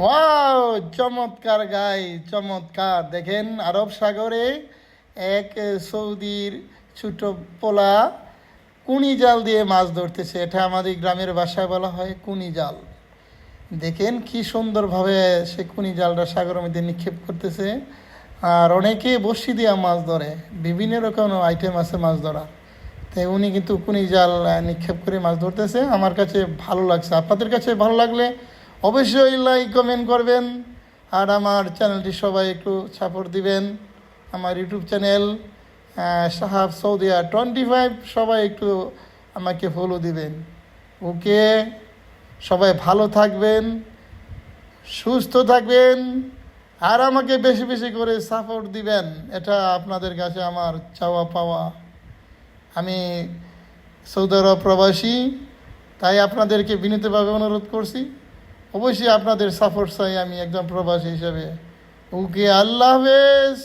Wow চমৎকার গাই চমৎকার। দেখেন আরব সাগরে এক সৌদির ছোট পোলা কুনি জাল দিয়ে মাছ ধরতেছে। এটা আমাদের গ্রামের ভাষায় বলা হয় কুনি জাল। দেখেন কি সুন্দরভাবে সে কুনি জালটা সাগরের মধ্যে নিক্ষেপ করতেছে। আর অনেকে বসি দিয়ে মাছ ধরে, বিভিন্ন রকম আইটেম আছে মাছ ধরা তাই উনি কিন্তু কুনি জাল নিক্ষেপ করে মাছ ধরতেছে। আমার কাছে ভালো লাগছে। আপনাদের কাছে ভালো লাগলে অবশ্যই লাইক কমেন্ট করবেন। আর আমার চ্যানেলটি সবাই একটু সাপোর্ট দিবেন। আমার ইউটিউব চ্যানেল সাহাব সৌদিয়া টোয়েন্টি ফাইভ সবাই একটু আমাকে ফলো দিবেন। ওকে সবাই ভালো থাকবেন, সুস্থ থাকবেন, আর আমাকে বেশি বেশি করে সাপোর্ট দিবেন। এটা আপনাদের কাছে আমার চাওয়া পাওয়া। আমি সৌদি আরব প্রবাসী, তাই আপনাদেরকে বিনীতভাবে অনুরোধ করছি। অবশ্যই আপনাদের সাপোর্ট চাই আমি একজন প্রবাসী হিসাবে। ওকে আল্লাহ হাফেজ।